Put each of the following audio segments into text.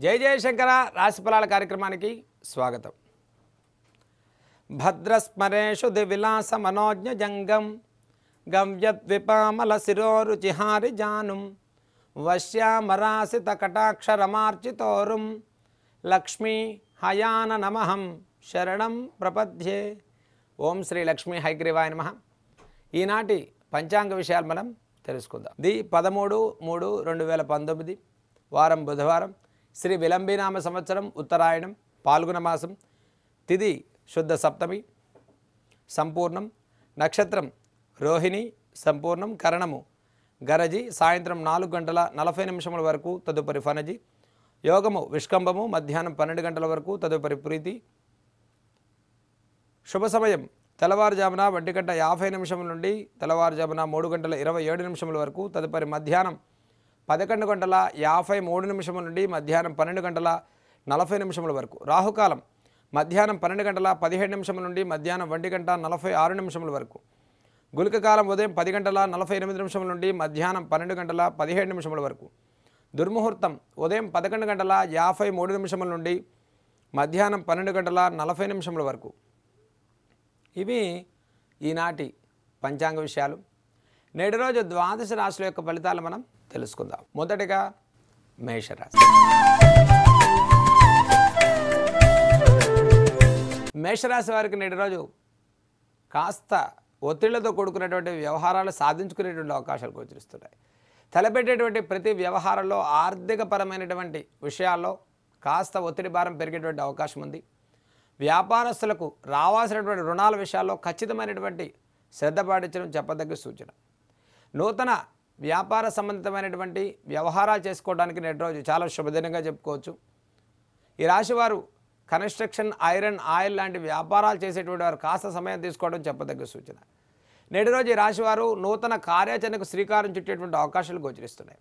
జయ జయశంకర రాశిఫలాల కార్యక్రమానికి స్వాగతం. భద్రస్మరేషు దివిలాస మనోజ్ఞ జంగం గవ్యద్విపామల శిరోరుచిహారి జానుం వశ్యామరాసిత కటాక్షరమార్చితోరుం లక్ష్మీ హయాన నమహం శరణం ప్రపద్యే. ఓం శ్రీ లక్ష్మీ హైగ్రీవాయ నమ. ఈనాటి పంచాంగ విషయాలు మనం తెలుసుకుందాం. ది పదమూడు మూడు రెండు వేల పంతొమ్మిది వారం బుధవారం. శ్రీ విలంబినామ సంవత్సరం ఉత్తరాయణం పాల్గొన మాసం తిది శుద్ధ సప్తమి సంపూర్ణం నక్షత్రం రోహిణి సంపూర్ణం కరణము గరజి సాయంత్రం నాలుగు గంటల నలభై నిమిషముల వరకు తదుపరి ఫనజి యోగము విష్కంభము మధ్యాహ్నం పన్నెండు గంటల వరకు తదుపరి ప్రీతి శుభ సమయం తెల్లవారుజామున ఒంటి గంట యాభై నిమిషముల నుండి తెల్లవారుజామున మూడు గంటల ఇరవై ఏడు నిమిషముల వరకు తదుపరి మధ్యాహ్నం పదకొండు గంటల యాభై మూడు నిమిషముల నుండి మధ్యాహ్నం పన్నెండు గంటల నలభై నిమిషముల వరకు. రాహుకాలం మధ్యాహ్నం పన్నెండు గంటల పదిహేడు నిమిషముల నుండి మధ్యాహ్నం ఒంటి గంట నలభై ఆరు నిమిషముల వరకు. గులికకాలం ఉదయం పది గంటల నలభై ఎనిమిది నిమిషముల నుండి మధ్యాహ్నం పన్నెండు గంటల పదిహేడు నిమిషముల వరకు. దుర్ముహూర్తం ఉదయం పదకొండు గంటల యాభై మూడు నిమిషముల నుండి మధ్యాహ్నం పన్నెండు గంటల నలభై నిమిషముల వరకు. ఇవి ఈనాటి పంచాంగ విషయాలు. నేటి రోజు ద్వాదశ రాశుల యొక్క ఫలితాలు మనం తెలుసుకుందాం. మొదటిగా మేషరాశి. మేషరాశి వారికి నేటి రోజు కాస్త ఒత్తిళ్ళతో కూడుకున్నటువంటి వ్యవహారాలు సాధించుకునేటువంటి అవకాశాలు గోచరిస్తున్నాయి. తలపెట్టేటువంటి ప్రతి వ్యవహారంలో ఆర్థికపరమైనటువంటి విషయాల్లో కాస్త ఒత్తిడి భారం పెరిగేటువంటి అవకాశం ఉంది. వ్యాపారస్తులకు రావాల్సినటువంటి రుణాల విషయాల్లో ఖచ్చితమైనటువంటి శ్రద్ధ పాటించడం చెప్పదగ్గ సూచన. నూతన వ్యాపార సంబంధితమైనటువంటి వ్యవహారాలు చేసుకోవడానికి నేటి రోజు చాలా శుభదినంగా చెప్పుకోవచ్చు. ఈ రాశివారు కన్స్ట్రక్షన్ ఐరన్ ఆయిల్ లాంటి వ్యాపారాలు చేసేటువంటి వారు కాస్త సమయం తీసుకోవడం చెప్పదగ్గ సూచన. నేటి రోజు ఈ రాశివారు నూతన కార్యాచరణకు శ్రీకారం చుట్టేటువంటి అవకాశాలు గోచరిస్తున్నాయి.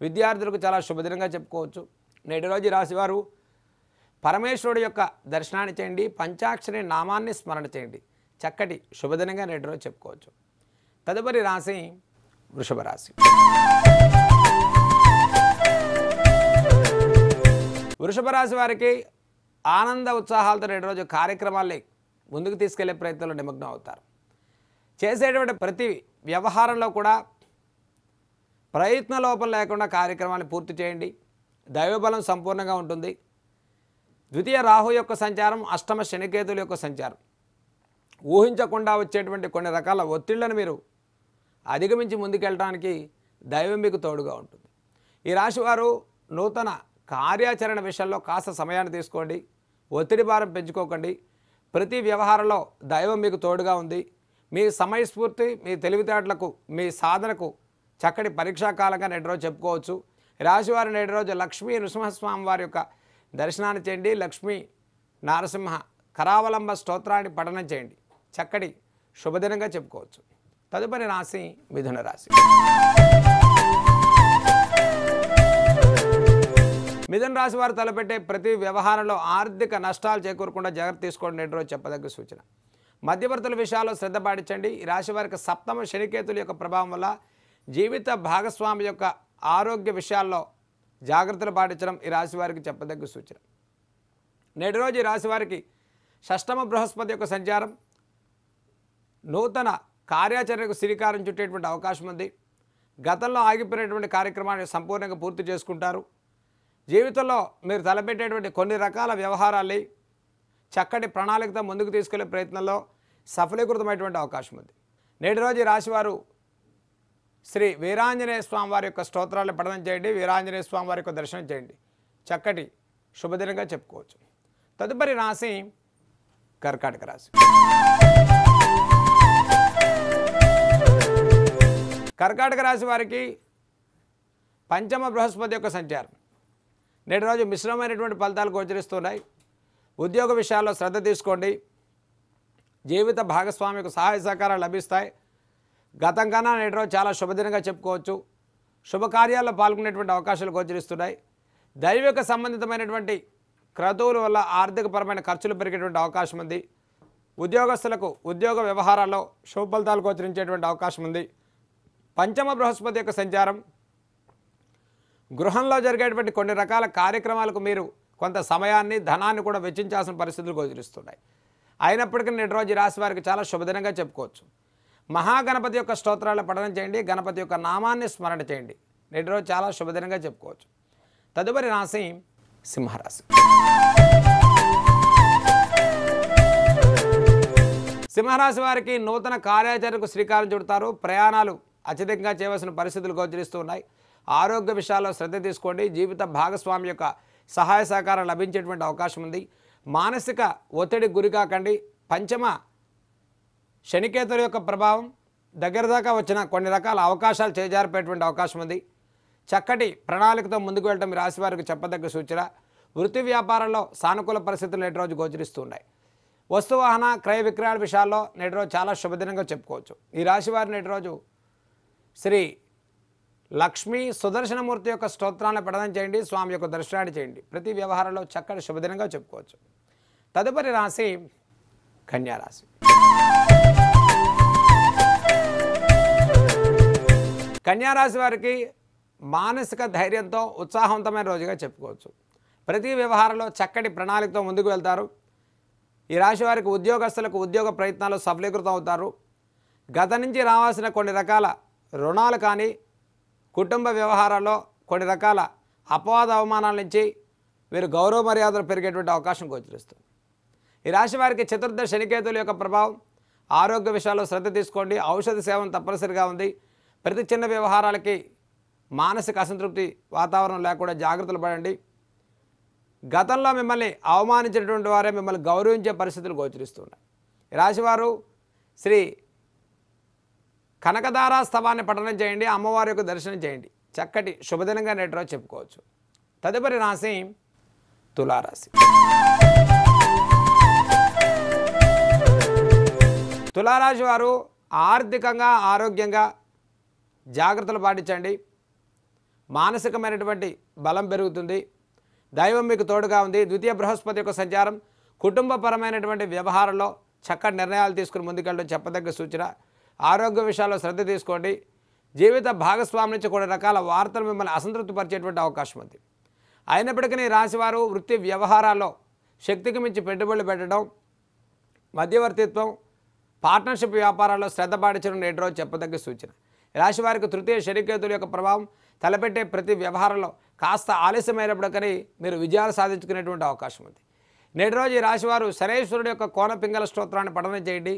విద్యార్థులకు చాలా శుభదినంగా చెప్పుకోవచ్చు. నేటి రోజు ఈ రాశివారు పరమేశ్వరుడు యొక్క దర్శనాన్ని చేయండి పంచాక్షరి నామాన్ని స్మరణ చేయండి. చక్కటి శుభదినంగా నేటి రోజు చెప్పుకోవచ్చు. తదుపరి రాశి వృషభ రాశి వృషభ రాశి వారికి ఆనంద ఉత్సాహాలతో నేటి రోజు కార్యక్రమాల్ని ముందుకు తీసుకెళ్ళే ప్రయత్నంలో నిమగ్నం అవుతారు. చేసేటువంటి ప్రతి వ్యవహారంలో కూడా ప్రయత్న లోపం లేకుండా కార్యక్రమాన్ని పూర్తి చేయండి. దైవబలం సంపూర్ణంగా ఉంటుంది. ద్వితీయ రాహు యొక్క సంచారం అష్టమ శనికేతుల యొక్క సంచారం. ఊహించకుండా వచ్చేటువంటి కొన్ని రకాల ఒత్తిళ్ళను మీరు అధిగమించి ముందుకెళ్ళడానికి దైవం మీకు తోడుగా ఉంటుంది. ఈ రాశివారు నూతన కార్యాచరణ విషయంలో కాస్త సమయాన్ని తీసుకోండి. ఒత్తిడి భారం పెంచుకోకండి. ప్రతి వ్యవహారంలో దైవం మీకు తోడుగా ఉంది. మీ సమయస్ఫూర్తి మీ తెలివితేటలకు మీ సాధనకు చక్కటి పరీక్షాకాలంగా నేటి రోజు చెప్పుకోవచ్చు. ఈ రాశివారు నేటి రోజు లక్ష్మీ నృసింహస్వామి వారి యొక్క దర్శనాన్ని చేయండి. లక్ష్మీ నారసింహ కరావలంబ స్తోత్రాన్ని పఠనం చేయండి. చక్కటి శుభదినంగా చెప్పుకోవచ్చు. తదుపరి రాశి మిథున రాశి. మిథున రాశి వారు తలపెట్టే ప్రతి వ్యవహారంలో ఆర్థిక నష్టాలు చేకూరకుండా జాగ్రత్త తీసుకోవడం నేటి రోజు చెప్పదగ్గ సూచన. మధ్యవర్తుల విషయాల్లో శ్రద్ధ పాటించండి. ఈ రాశి వారికి సప్తమ శనికేతుల యొక్క ప్రభావం వల్ల జీవిత భాగస్వామి యొక్క ఆరోగ్య విషయాల్లో జాగ్రత్తలు పాటించడం ఈ రాశి వారికి చెప్పదగ్గ సూచన. నేటి రోజు ఈ రాశి వారికి షష్టమ బృహస్పతి యొక్క సంచారం నూతన కార్యాచరణకు శ్రీకారం చుట్టేటువంటి అవకాశం ఉంది. గతంలో ఆగిపోయినటువంటి కార్యక్రమాన్ని సంపూర్ణంగా పూర్తి చేసుకుంటారు. జీవితంలో మీరు తలపెట్టేటువంటి కొన్ని రకాల వ్యవహారాలు చక్కటి ప్రణాళికతో ముందుకు తీసుకెళ్ళే ప్రయత్నంలో సఫలీకృతమైనటువంటి అవకాశం ఉంది. నేటి రోజు రాశివారు శ్రీ వీరాంజనేయ స్వామి వారి యొక్క స్తోత్రాలను పఠనం చేయండి వీరాంజనేయ స్వామి వారి యొక్క దర్శనం చేయండి. చక్కటి శుభదినంగా చెప్పుకోవచ్చు. తదుపరి రాశి కర్కాటక రాశి. కర్కాటక రాశి వారికి పంచమ బృహస్పతి యొక్క సంచారం. నేటి రోజు మిశ్రమైనటువంటి ఫలితాలు గోచరిస్తున్నాయి. ఉద్యోగ విషయాల్లో శ్రద్ధ తీసుకోండి. జీవిత భాగస్వామికి సహాయ సహకారాలు లభిస్తాయి. గతం కన్నా నేటి రోజు చాలా శుభదినంగా చెప్పుకోవచ్చు. శుభకార్యాల్లో పాల్గొనేటువంటి అవకాశాలు గోచరిస్తున్నాయి. దైవిక సంబంధితమైనటువంటి క్రతువుల వల్ల ఆర్థికపరమైన ఖర్చులు పెరిగేటువంటి అవకాశం ఉంది. ఉద్యోగస్తులకు ఉద్యోగ వ్యవహారాల్లో శుభ ఫలితాలు గోచరించేటువంటి అవకాశం ఉంది. పంచమ బృహస్పతి యొక్క సంచారం. గృహంలో జరిగేటువంటి కొన్ని రకాల కార్యక్రమాలకు మీరు కొంత సమయాన్ని ధనాన్ని కూడా వెచ్చించాల్సిన పరిస్థితులు గోచరిస్తున్నాయి. అయినప్పటికీ నేటి రోజు రాశి వారికి చాలా శుభదినంగా చెప్పుకోవచ్చు. మహాగణపతి యొక్క స్తోత్రాలు పఠనం చేయండి గణపతి యొక్క నామాన్ని స్మరణ చేయండి. నేటి రోజు చాలా శుభదినంగా చెప్పుకోవచ్చు. తదుపరి రాశి సింహరాశి. సింహరాశి వారికి నూతన కార్యాచరణకు శ్రీకారం చుడతారు. ప్రయాణాలు అత్యధికంగా చేయవలసిన పరిస్థితులు గోచరిస్తూ ఉన్నాయి. ఆరోగ్య విషయాల్లో శ్రద్ధ తీసుకోండి. జీవిత భాగస్వామి యొక్క సహాయ సహకారం లభించేటువంటి అవకాశం ఉంది. మానసిక ఒత్తిడికి గురికాకండి పంచమ శనికేతుల యొక్క ప్రభావం దగ్గర దాకా వచ్చిన కొన్ని రకాల అవకాశాలు చేజారిపోయేటువంటి అవకాశం ఉంది. చక్కటి ప్రణాళికతో ముందుకు వెళ్ళడం మీ రాశి వారికి చెప్పదగ్గ సూచన. వృత్తి వ్యాపారంలో సానుకూల పరిస్థితులు నేటి రోజు గోచరిస్తున్నాయి వస్తువాహన క్రయ విక్రయాల విషయాల్లో నేటి రోజు చాలా శుభదినంగా చెప్పుకోవచ్చు. ఈ రాశి వారి నేటి రోజు శ్రీ లక్ష్మీ సుదర్శనమూర్తి యొక్క స్తోత్రాన్ని పఠనం చేయండి స్వామి యొక్క దర్శనాన్ని చేయండి. ప్రతి వ్యవహారంలో చక్కటి శుభదినంగా చెప్పుకోవచ్చు. తదుపరి రాశి కన్యారాశి కన్యారాశి వారికి మానసిక ధైర్యంతో ఉత్సాహవంతమైన రోజుగా చెప్పుకోవచ్చు. ప్రతి వ్యవహారంలో చక్కటి ప్రణాళికతో ముందుకు వెళ్తారు. ఈ రాశి వారికి ఉద్యోగస్తులకు ఉద్యోగ ప్రయత్నాలు సఫలీకృతం అవుతారు. గత నుంచి రావాల్సిన కొన్ని రకాల రుణాలు కానీ కుటుంబ వ్యవహారాల్లో కొన్ని రకాల అపవాద అవమానాల నుంచి వీరు గౌరవ మర్యాదలు పెరిగేటువంటి అవకాశం గోచరిస్తుంది. ఈ రాశి వారికి చతుర్థ శనికేతుల యొక్క ప్రభావం ఆరోగ్య విషయాల్లో శ్రద్ధ తీసుకోండి ఔషధ సేవం తప్పనిసరిగా ఉంది. ప్రతి చిన్న వ్యవహారాలకి మానసిక అసంతృప్తి వాతావరణం లేకుండా జాగ్రత్తలు పడండి. గతంలో మిమ్మల్ని అవమానించినటువంటి వారే మిమ్మల్ని గౌరవించే పరిస్థితులు గోచరిస్తున్నాయి ఈ రాశివారు శ్రీ కనకదారా స్తవాన్ని పఠనం చేయండి అమ్మవారి యొక్క దర్శనం చేయండి. చక్కటి శుభదినంగా నేటి చెప్పుకోవచ్చు. తదుపరి రాశి తులారాశి. తులారాశి వారు ఆర్థికంగా ఆరోగ్యంగా జాగ్రత్తలు పాటించండి. మానసికమైనటువంటి బలం పెరుగుతుంది. దైవం మీకు తోడుగా ఉంది. ద్వితీయ బృహస్పతి యొక్క సంచారం కుటుంబపరమైనటువంటి వ్యవహారంలో చక్కటి నిర్ణయాలు తీసుకుని ముందుకెళ్ళడం చెప్పదగ్గ సూచన. ఆరోగ్య విషయాల్లో శ్రద్ధ తీసుకోండి. జీవిత భాగస్వామి నుంచి కొన్ని రకాల వార్తలు మిమ్మల్ని అసంతృప్తిపరిచేటువంటి అవకాశం ఉంది. అయినప్పటికీ రాశివారు వృత్తి వ్యవహారాల్లో శక్తికి మించి పెట్టుబడులు పెట్టడం మధ్యవర్తిత్వం పార్ట్నర్షిప్ వ్యాపారాల్లో శ్రద్ధ పాటించడం నేటి రోజు చెప్పదగ్గ సూచన. రాశివారికి రాశి వారికి తృతీయ శనికేతుల యొక్క ప్రభావం తలపెట్టే ప్రతి వ్యవహారంలో కాస్త ఆలస్యమైనప్పటికీ మీరు విజయాలు సాధించుకునేటువంటి అవకాశం ఉంది. నేటి రోజు ఈ రాశివారు శరేశ్వరుడు యొక్క కోన పింగళ స్తోత్రాన్ని పఠనం చేయండి.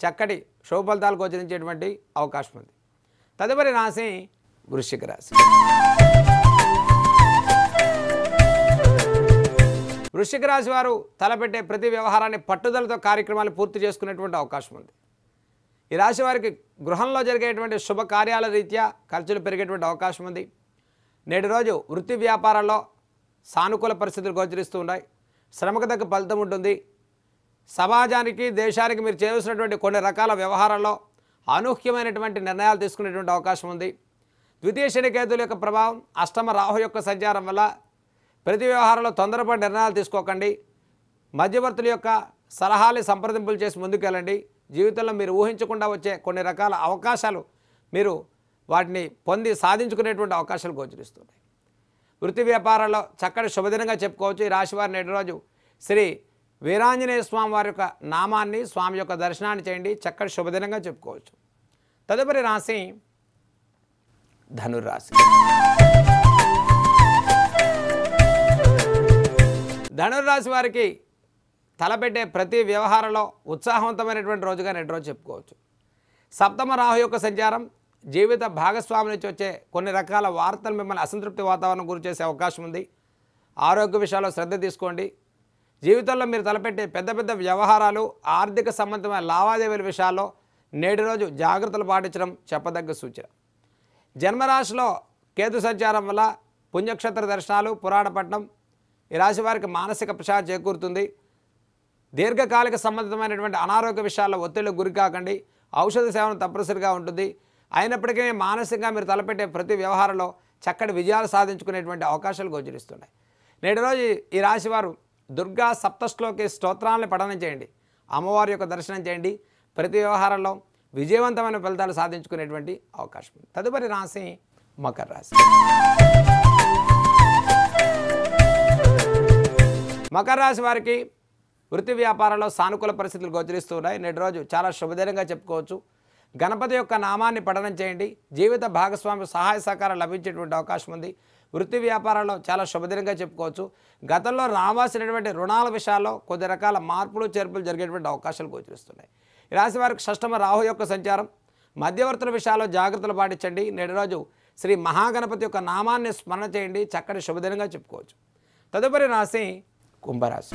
చక్కటి శుభఫలితాలు గోచరించేటువంటి అవకాశం ఉంది. తదుపరి రాశి వృశ్చిక రాశి. వృశ్చిక రాశి వారు తలపెట్టే ప్రతి వ్యవహారాన్ని పట్టుదలతో కార్యక్రమాలు పూర్తి చేసుకునేటువంటి అవకాశం ఉంది. ఈ రాశి వారికి గృహంలో జరిగేటువంటి శుభకార్యాల రీత్యా ఖర్చులు పెరిగేటువంటి అవకాశం ఉంది. నేటి రోజు వృత్తి వ్యాపారాల్లో సానుకూల పరిస్థితులు గోచరిస్తూ ఉన్నాయి. శ్రమకు తగ్గ ఫలితం ఉంటుంది. సమాజానికి దేశానికి మీరు చేయవలసినటువంటి కొన్ని రకాల వ్యవహారాల్లో అనూహ్యమైనటువంటి నిర్ణయాలు తీసుకునేటువంటి అవకాశం ఉంది. ద్వితీయ శనికేతుల యొక్క ప్రభావం అష్టమ రాహు యొక్క సంచారం వల్ల ప్రతి వ్యవహారంలో తొందరపడి నిర్ణయాలు తీసుకోకండి. మధ్యవర్తుల యొక్క సలహాలు సంప్రదింపులు చేసి ముందుకెళ్ళండి. జీవితంలో మీరు ఊహించకుండా వచ్చే కొన్ని రకాల అవకాశాలు మీరు వాటిని పొంది సాధించుకునేటువంటి అవకాశాలు గోచరిస్తున్నాయి. వృత్తి వ్యాపారాల్లో చక్కటి శుభదినంగా చెప్పుకోవచ్చు. ఈ రాశివారి నేటి రోజు శ్రీ వీరాంజనేయ స్వామి వారి యొక్క నామాన్ని స్వామి యొక్క దర్శనాన్ని చేయండి. చక్కటి శుభదినంగా చెప్పుకోవచ్చు. తదుపరి రాశి ధనుర్రాశి. ధనుర్రాశి వారికి తలపెట్టే ప్రతి వ్యవహారంలో ఉత్సాహవంతమైనటువంటి రోజుగా నెట్ రోజు చెప్పుకోవచ్చు. సప్తమ రాహు యొక్క సంచారం జీవిత భాగస్వామి నుంచి వచ్చే కొన్ని రకాల వార్తలు మిమ్మల్ని అసంతృప్తి వాతావరణం గురి చేసే అవకాశం ఉంది. ఆరోగ్య విషయాల్లో శ్రద్ధ తీసుకోండి. జీవితంలో మీరు తలపెట్టే పెద్ద పెద్ద వ్యవహారాలు ఆర్థిక సంబంధమైన లావాదేవీల విషయాల్లో నేటి రోజు జాగ్రత్తలు పాటించడం చెప్పదగ్గ సూచన. జన్మరాశిలో కేతు సంచారం వల్ల పుణ్యక్షేత్ర దర్శనాలు పురాణపట్నం ఈ రాశి వారికి మానసిక ప్రశాంతి చేకూరుతుంది. దీర్ఘకాలిక సంబంధితమైనటువంటి అనారోగ్య విషయాల్లో ఒత్తిడికి గురి కాకండి. ఔషధ సేవను తప్పనిసరిగా ఉంటుంది. అయినప్పటికీ మానసికంగా మీరు తలపెట్టే ప్రతి వ్యవహారంలో చక్కటి విజయాలు సాధించుకునేటువంటి అవకాశాలు గోచరిస్తున్నాయి. నేటి రోజు ఈ రాశివారు దుర్గా సప్తశ్లోకి స్తోత్రాలను పఠనం చేయండి. అమ్మవారి యొక్క దర్శనం చేయండి. ప్రతి వ్యవహారంలో విజయవంతమైన ఫలితాలు సాధించుకునేటువంటి అవకాశం ఉంది. తదుపరి రాశి మకర రాశి. మకర రాశి వారికి వృత్తి వ్యాపారంలో సానుకూల పరిస్థితులు గోచరిస్తున్నాయి నేటి రోజు చాలా శుభదినంగా చెప్పుకోవచ్చు. గణపతి యొక్క నామాన్ని పఠనం చేయండి. జీవిత భాగస్వామి సహాయ సహకారం లభించేటువంటి అవకాశం ఉంది. వృత్తి వ్యాపారాల్లో చాలా శుభదినంగా చెప్పుకోవచ్చు. గతంలో రావాల్సినటువంటి రుణాల విషయాల్లో కొద్ది రకాల మార్పులు చేర్పులు జరిగేటువంటి అవకాశాలు గోచరిస్తున్నాయి రాశి వారికి షష్టమ రాహు యొక్క సంచారం. మధ్యవర్తుల విషయాల్లో జాగ్రత్తలు పాటించండి. నేటి రోజు శ్రీ మహాగణపతి యొక్క నామాన్ని స్మరణ చేయండి. చక్కటి శుభదినంగా చెప్పుకోవచ్చు. తదుపరి రాశి కుంభరాశి.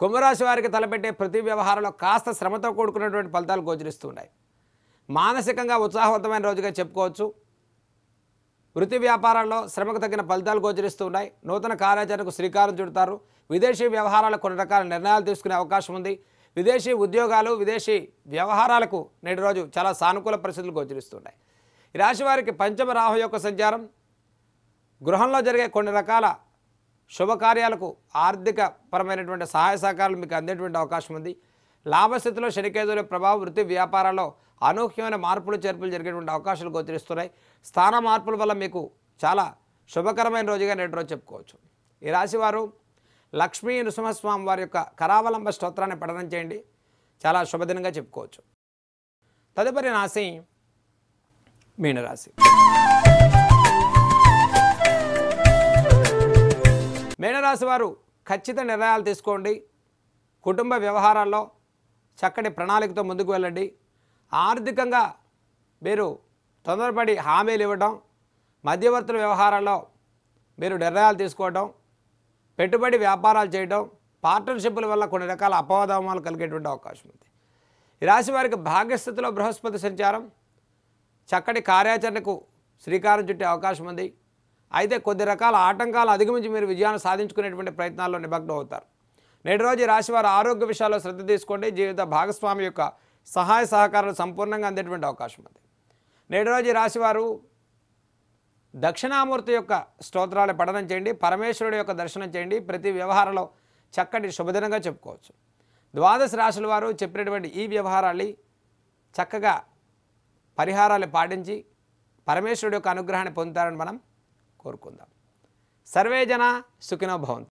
కుంభరాశి వారికి తలపెట్టే ప్రతి వ్యవహారంలో కాస్త శ్రమతో కూడుకున్నటువంటి ఫలితాలు గోచరిస్తున్నాయి. మానసికంగా ఉత్సాహవంతమైన రోజుగా చెప్పుకోవచ్చు. వృత్తి వ్యాపారాల్లో శ్రమకు తగిన ఫలితాలు గోచరిస్తున్నాయి. నూతన కార్యాచరణకు శ్రీకారం చుడతారు. విదేశీ వ్యవహారాలకు కొన్ని రకాల నిర్ణయాలు తీసుకునే అవకాశం ఉంది. విదేశీ ఉద్యోగాలు విదేశీ వ్యవహారాలకు నేటి రోజు చాలా సానుకూల పరిస్థితులు గోచరిస్తున్నాయి. ఈ రాశి వారికి పంచమ రాహు యొక్క సంచారం. గృహంలో జరిగే కొన్ని రకాల శుభకార్యాలకు ఆర్థిక పరమైనటువంటి సహాయ సహకారాలు మీకు అందేటువంటి అవకాశం ఉంది. లాభస్థితిలో శనికేతుల ప్రభావం వృత్తి వ్యాపారాల్లో అనూహ్యమైన మార్పులు చేర్పులు జరిగేటువంటి అవకాశాలు గోచరిస్తున్నాయి. స్థాన మార్పుల వల్ల మీకు చాలా శుభకరమైన రోజుగా నేటి రోజు చెప్పుకోవచ్చు. ఈ రాశివారు లక్ష్మీ నృసింహస్వామి వారి యొక్క కరావలంబ స్తోత్రాన్ని పఠనం చేయండి. చాలా శుభదినంగా చెప్పుకోవచ్చు. తదుపరి రాశి మీనరాశి. మేనరాశి వారు ఖచ్చిత నిర్ణయాలు తీసుకోండి. కుటుంబ వ్యవహారాల్లో చక్కటి ప్రణాళికతో ముందుకు వెళ్ళండి. ఆర్థికంగా మీరు తొందరపడి హామీలు ఇవ్వడం మధ్యవర్తుల వ్యవహారాల్లో మీరు నిర్ణయాలు తీసుకోవడం పెట్టుబడి వ్యాపారాలు చేయడం పార్ట్నర్షిప్ల వల్ల కొన్ని రకాల అపవాదమాలు కలిగేటువంటి అవకాశం ఉంది. ఈ రాశి వారికి భాగ్యస్థితిలో బృహస్పతి సంచారం చక్కటి కార్యాచరణకు శ్రీకారం చుట్టే అవకాశం ఉంది. అయితే కొద్ది రకాల ఆటంకాలు అధిగమించి మీరు విజయాన్ని సాధించుకునేటువంటి ప్రయత్నాల్లో నిమగ్నం అవుతారు. నేటి రోజు రాశివారు రాశి వారు ఆరోగ్య విషయాల్లో శ్రద్ధ తీసుకోండి. జీవిత భాగస్వామి యొక్క సహాయ సహకారాలు సంపూర్ణంగా అందేటువంటి అవకాశం ఉంది నేటి రోజు రాశివారు దక్షిణామూర్తి యొక్క స్తోత్రాలు పఠనం చేయండి. పరమేశ్వరుడు యొక్క దర్శనం చేయండి. ప్రతి వ్యవహారంలో చక్కటి శుభదినంగా చెప్పుకోవచ్చు. ద్వాదశ రాశుల వారు చెప్పినటువంటి ఈ వ్యవహారాన్ని చక్కగా పరిహారాలు పాటించి పరమేశ్వరుడు యొక్క అనుగ్రహాన్ని పొందుతారని మనం కోరుకుందాం. సర్వే జన సుఖినో భవంతు.